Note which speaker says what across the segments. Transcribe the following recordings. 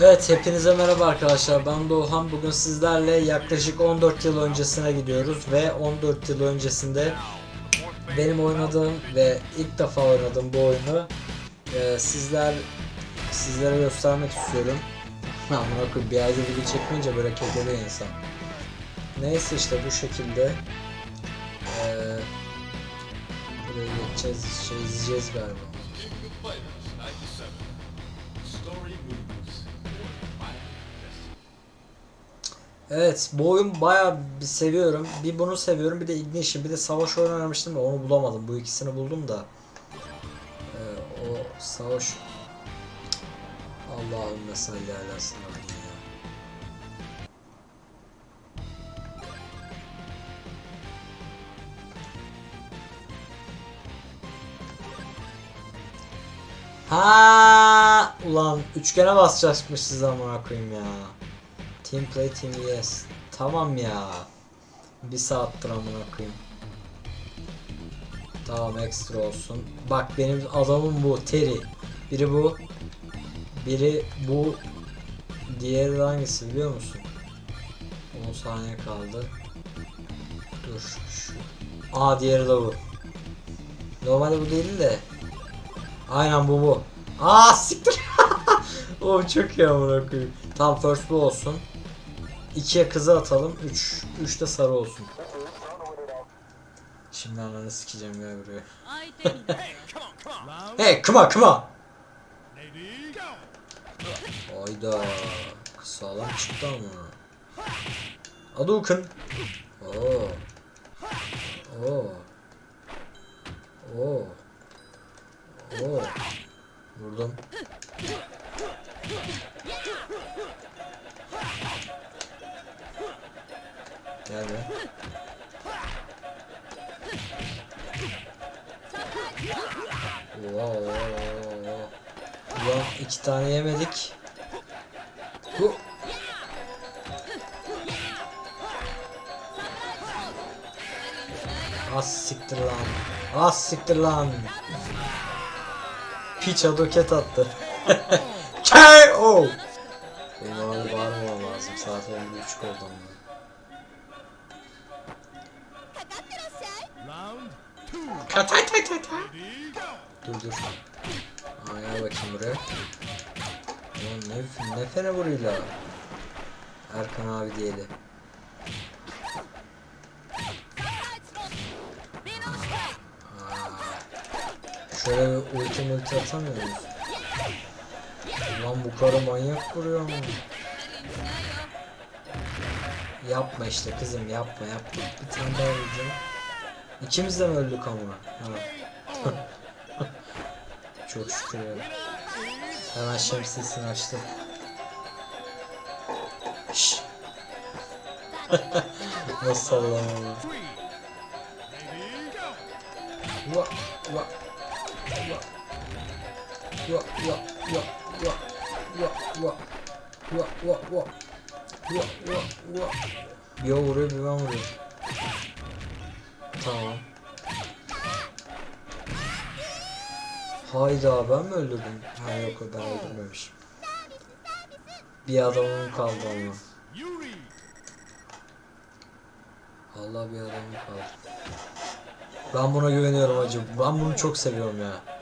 Speaker 1: Evet hepinize merhaba arkadaşlar ben Doğan bugün sizlerle yaklaşık 14 yıl öncesine gidiyoruz ve 14 yıl öncesinde benim oynadığım ve ilk defa oynadığım bu oyunu e, sizler sizlere göstermek istiyorum. Amına koyayım bir ayda video çekmeyince böyle kekeliyor insan. Neyse işte bu şekilde e, buraya geçeceğiz şey izleyeceğiz galiba. Evet bu oyun bayağı bir seviyorum. Bir bunu seviyorum bir de Ignition bir de savaş oyunu oynamıştım da onu bulamadım. Bu ikisini buldum da. Ee, o savaş Allahümme salli ala seyyidina ya. Ha ulan üçgene basacakmışız amına koyayım ya. Team play team yes. Tamam ya. Bir saattir amına koyayım. Tamam ekstra olsun. Bak benim adamım bu Terry. Biri bu. Biri bu. Diğeri hangisi biliyor musun? 10 saniye kaldı. Dur şu. Aa diğeri de bu. Normalde bu değil de. Aynen bu bu. Aa siktir. o çok iyi amına koyayım. Tam first bu olsun. 2'ye kızı atalım. 3. 3 de sarı olsun. Şimdi ananı sikeceğim ya buraya. hey come on come. Hayda. Sağlam çıktı ama. Hadouken. Oo. Oo. Oo. Oo. Vurdum. Gel be. Oo. Ulan iki tane yemedik. Bu. Az siktir lan. Az siktir lan. Piç adoket attı. K.O. Benim abi bağırmamam lazım. Saat 11.30 oldu ama. Katay tay tay tay. Dur dur. Aa gel bakayım buraya. Ulan ne, ne fene vuruyla. Erkan abi diyeli. Şöyle ulti multi atamıyor muyuz? Lan bu karı manyak vuruyor mu? Yapma işte kızım yapma yapma. Bir tane daha vuracağım. İkimiz de mi öldük ama? Ha. Çok şükür ya. Hemen şemsiyesini açtım. Şşş. Nasıl sallama
Speaker 2: Three. Lady, go!
Speaker 1: Va va va va va va va va va va va va va va va Bir o vuruyor bir ben vuruyorum. Tamam. Hayda ben mi öldürdüm? Ha yok ben öldürmemişim. Bir adamım kaldı ama. Allah bir adamım kaldı. Ben buna güveniyorum acı. Ben bunu çok seviyorum ya.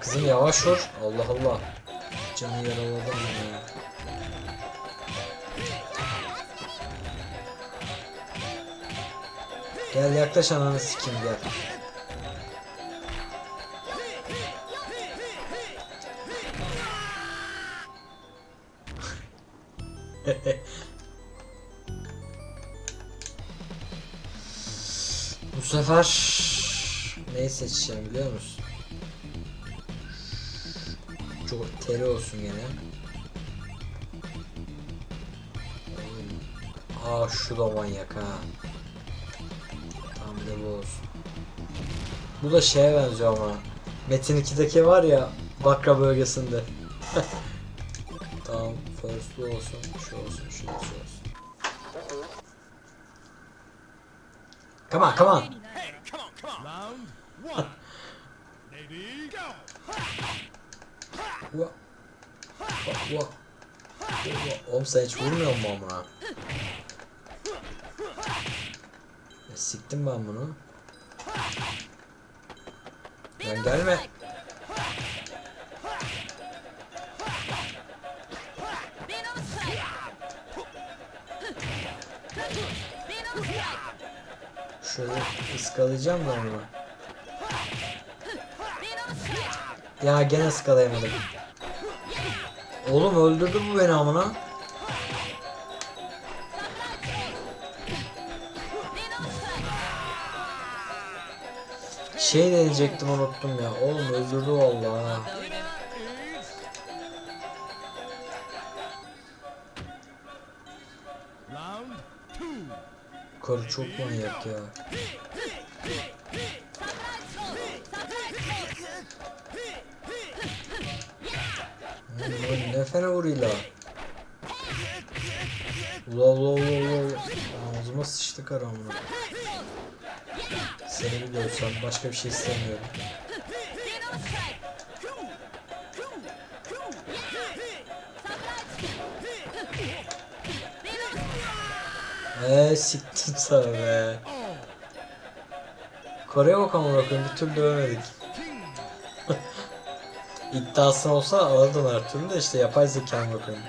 Speaker 1: Kızım yavaş vur. Allah Allah. Canı yaraladım ya. Gel yaklaş ananı sikeyim gel. Bu sefer neyi seçeceğim biliyor musun? Çok teri olsun gene. Aa şu da manyak ha. Tam de bu olsun. Bu da şeye benziyor ama. Metin 2'deki var ya Bakra bölgesinde. tamam first bu olsun, şu olsun, şu da şu olsun. Come on, come on.
Speaker 2: Hey, come on, come on. Round one. Lady, go.
Speaker 1: Ua. Ua. Ua. Ua. Oğlum sen hiç vurmuyor musun amına? Ya siktim ben bunu. Lan gelme. Şöyle ıskalayacağım ben bunu. Ya gene ıskalayamadım. Oğlum öldürdü bu beni amına. Şey deneyecektim unuttum ya. Oğlum öldürdü vallahi. Karı çok manyak ya. Oğlum ne fena vuruyor la. Ula ula ula ula. Ağzıma sıçtı karı amına. Seni görsem başka bir şey istemiyorum. Eee siktim sana be. Kore'ye bak amına koyayım bir türlü dövemedik. İddiası olsa alırdım her türlü de işte yapay zeka koyayım.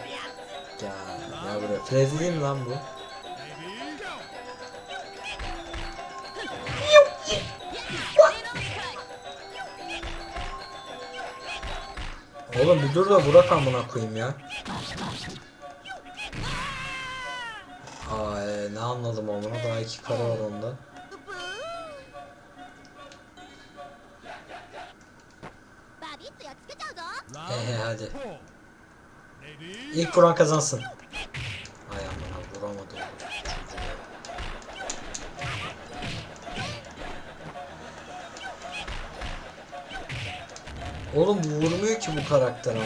Speaker 1: Ya, ya buraya. Freddy değil mi lan bu? Oğlum bir dur da Burak amına koyayım ya. Aa e, ne anladım amına daha iki kare var onda. He hadi. İlk vuran kazansın. Ay amına vuramadım. Oğlum vurmuyor ki bu karakter ama.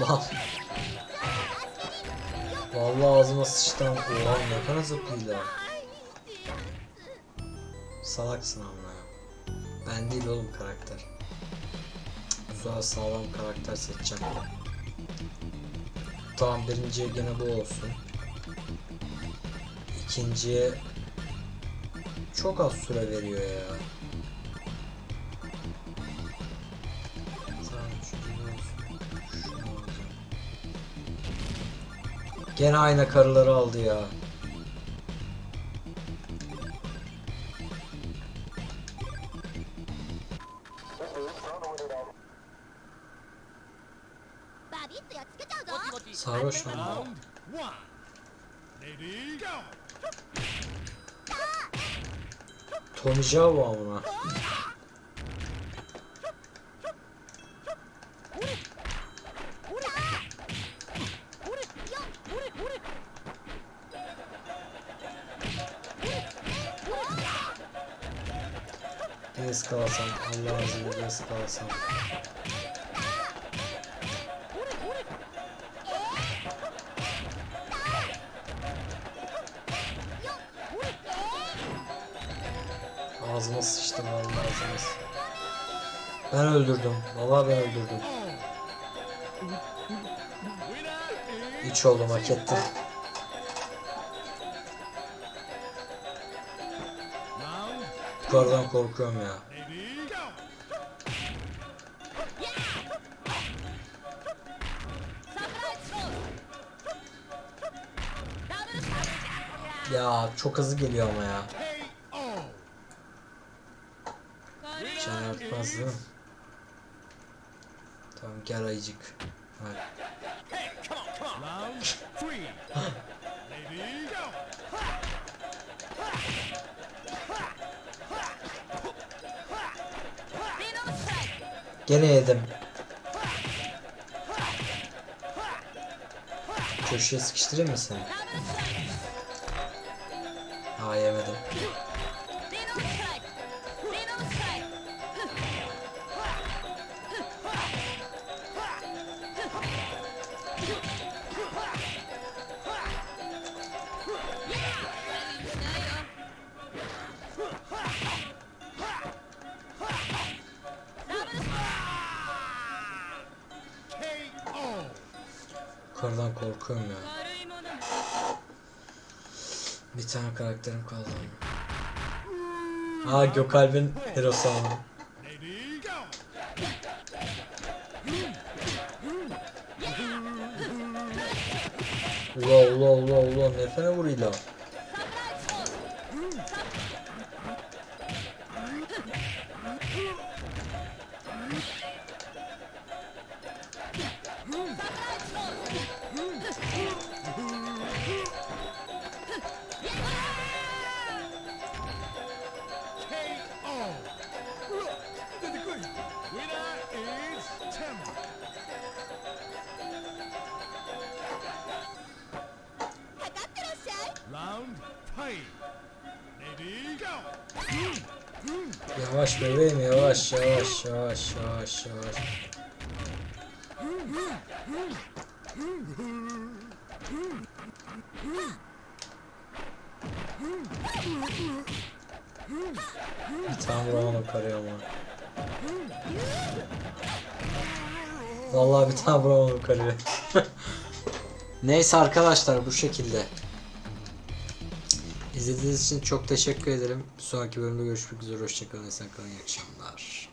Speaker 1: Mal. Vallahi ağzıma sıçtı. Oha ne kadar zıplıyla. Salaksın amına. Ben değil oğlum karakter. Güzel sağlam karakter seçeceğim. Tamam birinciye gene bu olsun. İkinciye çok az süre veriyor ya. Gene aynı karıları aldı ya.
Speaker 2: Lady, go.
Speaker 1: Tommy Java amına. Bir ıskalasam, Allah izniyle bir ıskalasam. Ağzıma sıçtım vallahi ağzıma sıçtım. Ben öldürdüm. Vallahi ben öldürdüm. İç oldum hak ettim. kardan korkuyorum ya. Ya çok hızlı geliyor ama ya.
Speaker 2: KO.
Speaker 1: Artmaz değil mi? Tamam gel ayıcık. Hadi. Gene yedim. Köşeye sıkıştırayım mı seni? Yukarıdan korkuyorum ya. Bir tane karakterim kaldı. Aa Gökalp'in
Speaker 2: herosu abi.
Speaker 1: Ula ula ula ula ne fena
Speaker 2: vuruyor
Speaker 1: Yavaş bebeğim yavaş yavaş yavaş yavaş yavaş. Tane vuramadım karıya ama. Vallahi bir tane vuramadım karıya. Neyse arkadaşlar bu şekilde. İzlediğiniz için çok teşekkür ederim. Bir sonraki bölümde görüşmek üzere. Hoşçakalın. Esen kalın. İyi akşamlar.